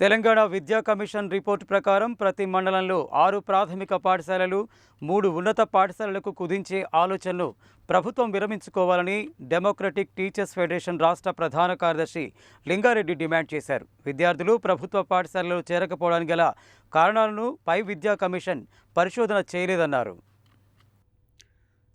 తెలంగాణ విద్యా commission report ప్రకారం ప్రతి మండలంలో ఆరు ప్రాథమిక పాఠశాలలు మూడు ఉన్నత పాఠశాలలకు కుదించే ఆలోచనను ప్రభుత్వం విరమించుకోవాలని డెమోక్రటిక్ టీచర్స్ ఫెడరేషన్ రాష్ట్ర ప్రధాన కార్యదర్శి లింగారెడ్డి డిమాండ్ చేశారు. విద్యార్థులు ప్రభుత్వ పాఠశాలలో చేరకపోవడానికి గల కారణాలను పై విద్యా కమిషన్ పరిశోధన చేయలేదన్నారు.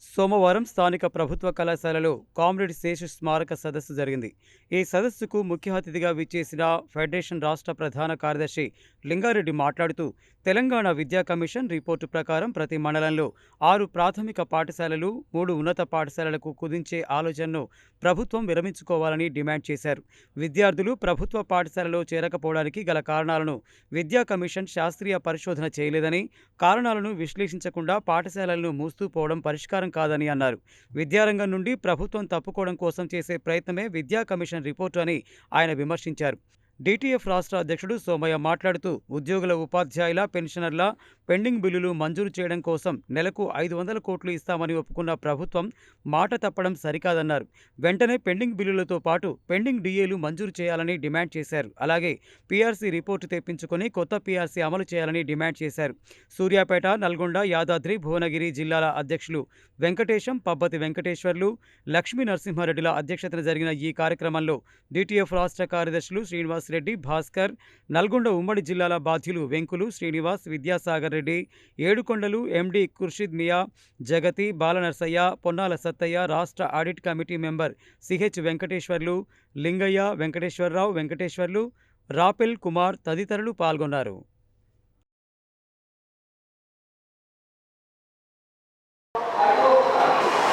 సోమవారం స్థానిక ప్రభుత్వ కళాశాలలో కామ్రేడ్ శేషు స్మారక సదస్సు జరిగింది. ఈ సదస్సుకు ముఖ్య అతిథిగా విచ్చేసిన ఫెడరేషన్ రాష్ట్ర ప్రధాన కార్యదర్శి లింగారెడ్డి మాట్లాడుతూ తెలంగాణ విద్యా కమిషన్ రిపోర్టు ప్రకారం ప్రతి మండలంలో ఆరు ప్రాథమిక పాఠశాలలు మూడు ఉన్నత పాఠశాలలకు కుదించే ఆలోచనను ప్రభుత్వం విరమించుకోవాలని డిమాండ్ చేశారు. విద్యార్థులు ప్రభుత్వ పాఠశాలలో చేరకపోవడానికి గల కారణాలను విద్యా కమిషన్ శాస్త్రీయ పరిశోధన చేయలేదని కారణాలను విశ్లేషించకుండా పాఠశాలలను మూస్తూ పోవడం పరిష్కారం కాదని అన్నారు. విద్యారంగం నుండి ప్రభుత్వం తప్పుకోవడం కోసం చేసే ప్రయత్నమే విద్యా కమిషన్ రిపోర్టు అని ఆయన విమర్శించారు. డిటిఎఫ్ రాష్ట్ర అధ్యక్షుడు సోమయ్య మాట్లాడుతూ ఉద్యోగుల ఉపాధ్యాయుల పెన్షనర్ల పెండింగ్ బిల్లులు మంజూరు చేయడం కోసం నెలకు ఐదు వందల కోట్లు ఇస్తామని ఒప్పుకున్న ప్రభుత్వం మాట తప్పడం సరికాదన్నారు. వెంటనే పెండింగ్ బిల్లులతో పాటు పెండింగ్ డిఏలు మంజూరు చేయాలని డిమాండ్ చేశారు. అలాగే పీఆర్సీ రిపోర్టు తెప్పించుకొని కొత్త పీఆర్సీ అమలు చేయాలని డిమాండ్ చేశారు. సూర్యాపేట నల్గొండ యాదాద్రి భువనగిరి జిల్లాల అధ్యక్షులు వెంకటేశం పబ్బతి వెంకటేశ్వర్లు లక్ష్మీ నరసింహారెడ్డిల అధ్యక్షతన జరిగిన ఈ కార్యక్రమంలో డిటిఎఫ్ రాష్ట్ర కార్యదర్శులు శ్రీనివాస్ రెడ్డి భాస్కర్ నల్గొండ ఉమ్మడి జిల్లాల బాధ్యులు వెంకులు శ్రీనివాస్ విద్యాసాగర్ రెడ్డి ఏడుకొండలు ఎండి ఖుర్షిద్ మియా జగతి బాలనర్సయ్య పొన్నాల సత్తయ్య రాష్ట్ర audit committee member CH Venkateswarlu Lingaiah Venkateswara Rao Venkateswarlu రాపెల్ Kumar తదితరులు పాల్గొన్నారు.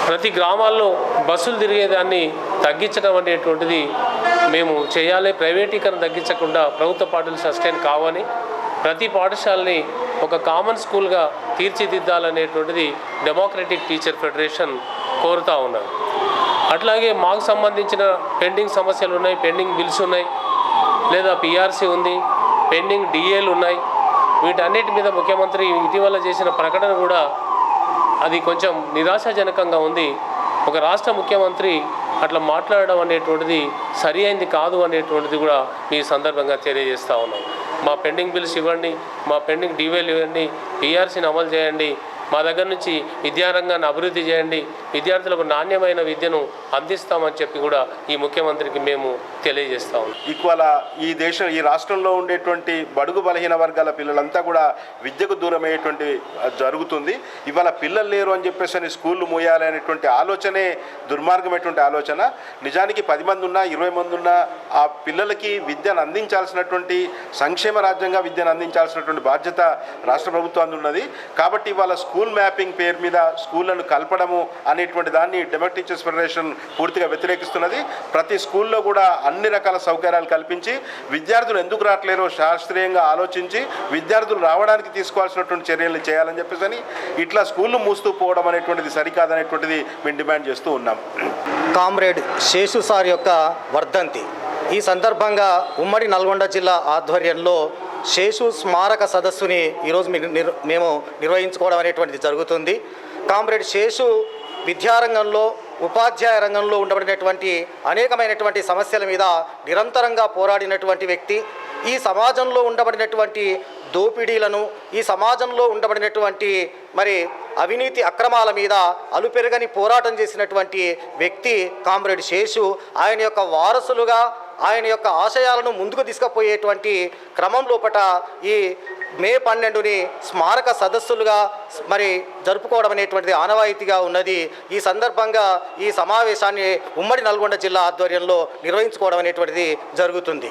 ప్రతి గ్రామాల్లో బస్సులు తిరిగేదాన్ని తగ్గించడం అనేటువంటిది మేము చేయాలి. ప్రైవేటీకరణ తగ్గించకుండా ప్రభుత్వ పాఠశాలలు సస్టైన్ కావని ప్రతి పాఠశాలని ఒక కామన్ స్కూల్గా తీర్చిదిద్దాలనేటువంటిది డెమోక్రటిక్ టీచర్ ఫెడరేషన్ కోరుతా ఉన్నారు అట్లాగే మాకు సంబంధించిన పెండింగ్ సమస్యలు ఉన్నాయి పెండింగ్ బిల్స్ ఉన్నాయి లేదా పిఆర్సీ ఉంది పెండింగ్ డిఏలు ఉన్నాయి. వీటన్నిటి మీద ముఖ్యమంత్రి ఇటీవల చేసిన ప్రకటన కూడా అది కొంచెం నిరాశాజనకంగా ఉంది. ఒక రాష్ట్ర ముఖ్యమంత్రి అట్లా మాట్లాడడం అనేటువంటిది సరి అయింది కాదు అనేటువంటిది కూడా ఈ సందర్భంగా తెలియజేస్తూ ఉన్నాం. మా పెండింగ్ బిల్స్ ఇవ్వండి మా పెండింగ్ డివేలు ఇవ్వండి పీఆర్సీని అమలు చేయండి మా దగ్గర నుంచి విద్యారంగాన్ని అభివృద్ధి చేయండి. విద్యార్థులకు నాణ్యమైన విద్యను అందిస్తామని చెప్పి కూడా ఈ ముఖ్యమంత్రికి మేము తెలియజేస్తాం ఇవాళ ఈ దేశం ఈ రాష్ట్రంలో ఉండేటువంటి బడుగు బలహీన వర్గాల పిల్లలంతా కూడా విద్యకు దూరమయ్యేటువంటి జరుగుతుంది. ఇవాళ పిల్లలు లేరు అని చెప్పేసి అని స్కూళ్ళు మూయాలి అనేటువంటి ఆలోచనే దుర్మార్గమైనటువంటి ఆలోచన. నిజానికి పది మంది ఉన్నా ఇరవై మంది ఉన్నా ఆ పిల్లలకి విద్యను అందించాల్సినటువంటి సంక్షేమ రాజ్యంగా విద్యను అందించాల్సినటువంటి బాధ్యత రాష్ట్ర ప్రభుత్వం ఉన్నది. కాబట్టి ఇవాళ స్కూల్ స్కూల్ మ్యాపింగ్ పేరు మీద స్కూళ్ళను కలపడము అనేటువంటి దాన్ని డెమోక్ టీచర్స్ ఫెడరేషన్ పూర్తిగా వ్యతిరేకిస్తున్నది. ప్రతి స్కూల్లో కూడా అన్ని రకాల సౌకర్యాలు కల్పించి విద్యార్థులు ఎందుకు రావట్లేరో శాస్త్రీయంగా ఆలోచించి విద్యార్థులు రావడానికి తీసుకోవాల్సినటువంటి చర్యలు చేయాలని చెప్పేసి అని ఇట్లా స్కూళ్ళు మూస్తూ పోవడం అనేటువంటిది సరికాదనేటువంటిది మేము డిమాండ్ చేస్తూ ఉన్నాం. కామ్రేడ్ శేషు సార్ యొక్క వర్ధంతి. ఈ సందర్భంగా ఉమ్మడి నల్గొండ జిల్లా ఆధ్వర్యంలో శేషు స్మారక సదస్సుని ఈరోజు మేము నిర్వహించుకోవడం అనేటువంటిది జరుగుతుంది. కామ్రేడ్ శేషు విద్యారంగంలో ఉపాధ్యాయ రంగంలో ఉండబడినటువంటి అనేకమైనటువంటి సమస్యల మీద నిరంతరంగా పోరాడినటువంటి వ్యక్తి. ఈ సమాజంలో ఉండబడినటువంటి దోపిడీలను ఈ సమాజంలో ఉండబడినటువంటి మరి అవినీతి అక్రమాల మీద అలుపెరగని పోరాటం చేసినటువంటి వ్యక్తి కామ్రేడ్ శేషు. ఆయన యొక్క వారసులుగా ఆయన యొక్క ఆశయాలను ముందుకు తీసుకుపోయేటువంటి క్రమం లోపట ఈ మే పన్నెండుని స్మారక సదస్సులుగా మరి జరుపుకోవడం అనేటువంటిది ఆనవాయితీగా ఉన్నది. ఈ సందర్భంగా ఈ సమావేశాన్ని ఉమ్మడి నల్గొండ జిల్లా ఆధ్వర్యంలో నిర్వహించుకోవడం అనేటువంటిది జరుగుతుంది.